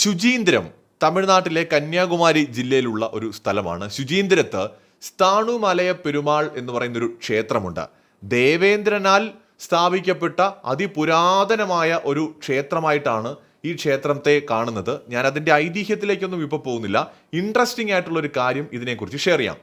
ശുചീന്ദ്രം തമിഴ്നാട്ടിലെ കന്യാകുമാരി ജില്ലയിലുള്ള ഒരു സ്ഥലമാണ്. ശുചീന്ദ്രത്ത് സ്ഥാണുമലയ പെരുമാൾ എന്ന് പറയുന്നൊരു ക്ഷേത്രമുണ്ട്. ദേവേന്ദ്രനാൽ സ്ഥാപിക്കപ്പെട്ട അതിപുരാതനമായ ഒരു ക്ഷേത്രമായിട്ടാണ് ഈ ക്ഷേത്രത്തെ കാണുന്നത്. ഞാൻ അതിന്റെ ഐതിഹ്യത്തിലേക്കൊന്നും ഇപ്പോൾ പോകുന്നില്ല. ഇൻട്രസ്റ്റിംഗ് ആയിട്ടുള്ള ഒരു കാര്യം ഇതിനെക്കുറിച്ച് ഷെയർ ചെയ്യാം.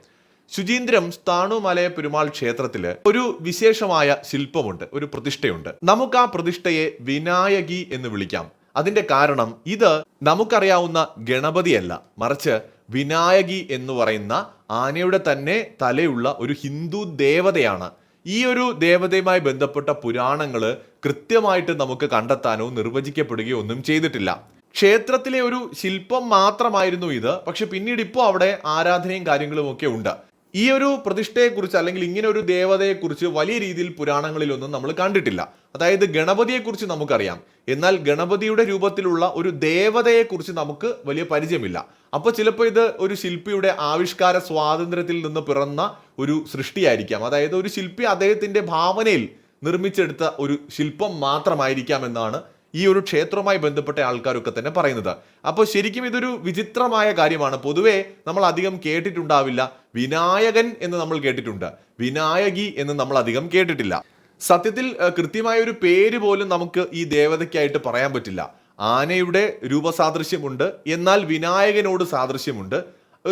ശുചീന്ദ്രം സ്ഥാണുമലയ പെരുമാൾ ക്ഷേത്രത്തിൽ ഒരു വിശേഷമായ ശില്പമുണ്ട് ഒരു പ്രതിഷ്ഠയുണ്ട്. നമുക്ക് ആ പ്രതിഷ്ഠയെ വിനായകി എന്ന് വിളിക്കാം. അതിന്റെ കാരണം ഇത് നമുക്കറിയാവുന്ന ഗണപതിയല്ല. മറിച്ച് വിനായകി എന്ന് പറയുന്ന ആനയുടെ തന്നെ തലയുള്ള ഒരു ഹിന്ദു ദേവതയാണ്. ഈ ഒരു ദേവതയുമായി ബന്ധപ്പെട്ട പുരാണങ്ങൾ കൃത്യമായിട്ട് നമുക്ക് കണ്ടെത്താനോ നിർവചിക്കപ്പെടുകയോ ഒന്നും ചെയ്തിട്ടില്ല. ക്ഷേത്രത്തിലെ ഒരു ശില്പം മാത്രമായിരുന്നു ഇത്. പക്ഷെ പിന്നീട് ഇപ്പോൾ അവിടെ ആരാധനയും കാര്യങ്ങളും ഒക്കെ ഉണ്ട്. ഈ ഒരു പ്രതിഷ്ഠയെക്കുറിച്ച് അല്ലെങ്കിൽ ഇങ്ങനെ ഒരു ദേവതയെക്കുറിച്ച് വലിയ രീതിയിൽ പുരാണങ്ങളിലൊന്നും നമ്മൾ കണ്ടിട്ടില്ല. അതായത് ഗണപതിയെക്കുറിച്ച് നമുക്കറിയാം. എന്നാൽ ഗണപതിയുടെ രൂപത്തിലുള്ള ഒരു ദേവതയെക്കുറിച്ച് നമുക്ക് വലിയ പരിചയമില്ല. അപ്പോൾ ചിലപ്പോൾ ഇത് ഒരു ശില്പിയുടെ ആവിഷ്കാര സ്വാതന്ത്ര്യത്തിൽ നിന്ന് പിറന്ന ഒരു സൃഷ്ടിയായിരിക്കാം. അതായത് ഒരു ശില്പി അദ്ദേഹത്തിന്റെ ഭാവനയിൽ നിർമ്മിച്ചെടുത്ത ഒരു ശില്പം മാത്രമായിരിക്കാം എന്നാണ് ഈ ഒരു ക്ഷേത്രവുമായി ബന്ധപ്പെട്ട ആൾക്കാരൊക്കെ തന്നെ പറയുന്നത്. അപ്പോൾ ശരിക്കും ഇതൊരു വിചിത്രമായ കാര്യമാണ്. പൊതുവേ നമ്മൾ അധികം കേട്ടിട്ടുണ്ടാവില്ല. വിനായകൻ എന്ന് നമ്മൾ കേട്ടിട്ടുണ്ട്. വിനായകി എന്ന് നമ്മൾ അധികം കേട്ടിട്ടില്ല. സത്യത്തിൽ കൃത്യമായ ഒരു പേര് പോലും നമുക്ക് ഈ ദേവതയ്ക്കായിട്ട് പറയാൻ പറ്റില്ല. ആനയുടെ രൂപസാദൃശ്യമുണ്ട്. എന്നാൽ വിനായകനോട് സാദൃശ്യമുണ്ട്.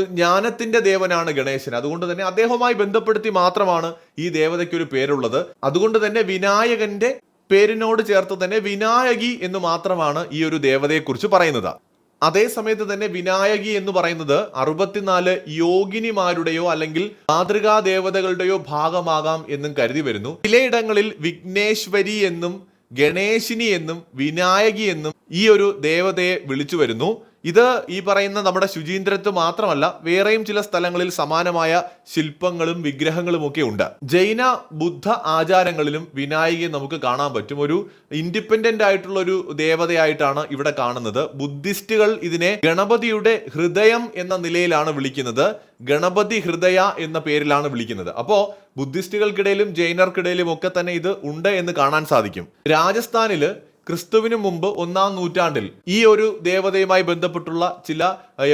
ജ്ഞാനത്തിന്റെ ദേവനാണ് ഗണേശൻ. അതുകൊണ്ട് തന്നെ അദ്ദേഹവുമായി ബന്ധപ്പെടുത്തി മാത്രമാണ് ഈ ദേവതയ്ക്ക് ഒരു പേരുള്ളത്. അതുകൊണ്ട് തന്നെ വിനായകന്റെ പേരിനോട് ചേർത്ത് തന്നെ വിനായകി എന്ന് മാത്രമാണ് ഈ ഒരു ദേവതയെക്കുറിച്ച് പറയുന്നത്. അതേ സമയത്ത് തന്നെ വിനായകി എന്ന് പറയുന്നത് അറുപത്തിനാല് യോഗിനിമാരുടെയോ അല്ലെങ്കിൽ മാതൃകാ ദേവതകളുടെയോ ഭാഗമാകാം എന്നും കരുതി വരുന്നു. ചിലയിടങ്ങളിൽ വിഘ്നേശ്വരി എന്നും ഗണേശിനി എന്നും വിനായകി എന്നും ഈ ഒരു ദേവതയെ വിളിച്ചു വരുന്നു. ഇത് ഈ പറയുന്ന നമ്മുടെ ശുചീന്ദ്രത്ത് മാത്രമല്ല വേറെയും ചില സ്ഥലങ്ങളിൽ സമാനമായ ശില്പങ്ങളും വിഗ്രഹങ്ങളും ഒക്കെ ഉണ്ട്. ജൈന ബുദ്ധ ആചാരങ്ങളിലും വിനായകയെ നമുക്ക് കാണാൻ പറ്റും. ഒരു ഇൻഡിപെൻഡന്റ് ആയിട്ടുള്ള ഒരു ദേവതയായിട്ടാണ് ഇവിടെ കാണുന്നത്. ബുദ്ധിസ്റ്റുകൾ ഇതിനെ ഗണപതിയുടെ ഹൃദയം എന്ന നിലയിലാണ് വിളിക്കുന്നത്. ഗണപതി ഹൃദയ എന്ന പേരിലാണ് വിളിക്കുന്നത്. അപ്പോൾ ബുദ്ധിസ്റ്റുകൾക്കിടയിലും ജൈനർക്കിടയിലും ഒക്കെ തന്നെ ഇത് ഉണ്ട് എന്ന് കാണാൻ സാധിക്കും. രാജസ്ഥാനിൽ ക്രിസ്തുവിന് മുമ്പ് ഒന്നാം നൂറ്റാണ്ടിൽ ഈ ഒരു ദേവതയുമായി ബന്ധപ്പെട്ടുള്ള ചില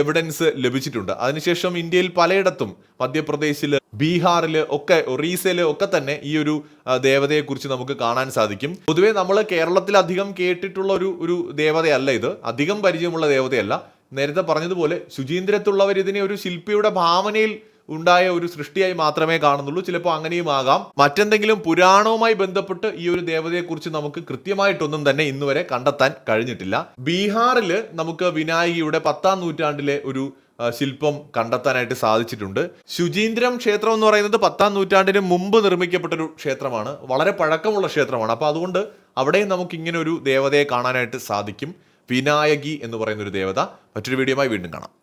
എവിഡൻസ് ലഭിച്ചിട്ടുണ്ട്. അതിനുശേഷം ഇന്ത്യയിൽ പലയിടത്തും മധ്യപ്രദേശിൽ ബീഹാറിൽ ഒക്കെ ഒറീസയിൽ ഒക്കെ തന്നെ ഈ ഒരു ദേവതയെക്കുറിച്ച് നമുക്ക് കാണാൻ സാധിക്കും. പൊതുവെ നമ്മൾ കേരളത്തിൽ അധികം കേട്ടിട്ടുള്ള ഒരു ഒരു ദേവതയല്ല ഇത്. അധികം പരിചയമുള്ള ദേവതയല്ല. നേരത്തെ പറഞ്ഞതുപോലെ ശുചീന്ദ്രത്തുള്ളവർ ഇതിനെ ഒരു ശില്പിയുടെ ഭാവനയിൽ ഉണ്ടായ ഒരു സൃഷ്ടിയായി മാത്രമേ കാണുന്നുള്ളൂ. ചിലപ്പോൾ അങ്ങനെയും ആകാം. മറ്റെന്തെങ്കിലും പുരാണവുമായി ബന്ധപ്പെട്ട് ഈ ഒരു ദേവതയെക്കുറിച്ച് നമുക്ക് കൃത്യമായിട്ടൊന്നും തന്നെ ഇന്നുവരെ കണ്ടെത്താൻ കഴിഞ്ഞിട്ടില്ല. ബീഹാറിൽ നമുക്ക് വിനായകിയുടെ പത്താം നൂറ്റാണ്ടിലെ ഒരു ശില്പം കണ്ടെത്താനായിട്ട് സാധിച്ചിട്ടുണ്ട്. ശുചീന്ദ്രം ക്ഷേത്രം എന്ന് പറയുന്നത് പത്താം നൂറ്റാണ്ടിന് മുമ്പ് നിർമ്മിക്കപ്പെട്ടൊരു ക്ഷേത്രമാണ്. വളരെ പഴക്കമുള്ള ക്ഷേത്രമാണ്. അപ്പോൾ അതുകൊണ്ട് അവിടെയും നമുക്ക് ഇങ്ങനെ ഒരു ദേവതയെ കാണാനായിട്ട് സാധിക്കും. വിനായകി എന്ന് പറയുന്ന ഒരു ദേവത. മറ്റൊരു വീഡിയോയുമായി വീണ്ടും കാണാം.